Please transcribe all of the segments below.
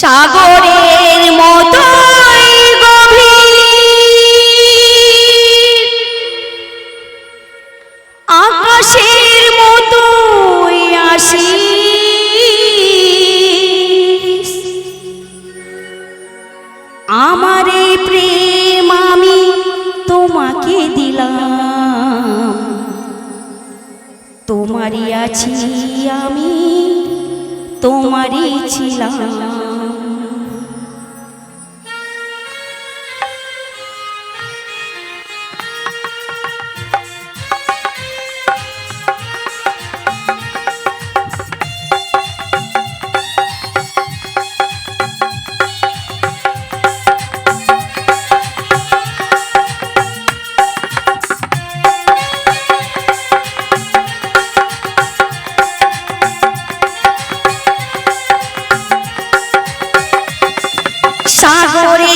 সাগরের মতো আকাশের মতো আসি আমার এই প্রেম আমি তোমাকে দিলাম। তোমারই আছি আমি, তোমারই ছিলাম। সাগরে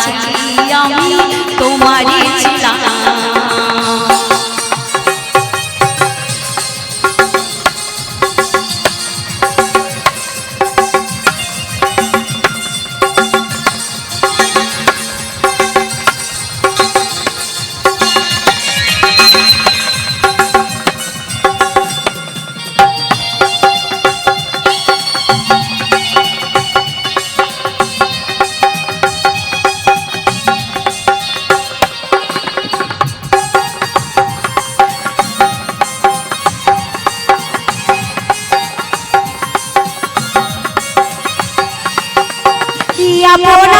aplauso.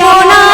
যাব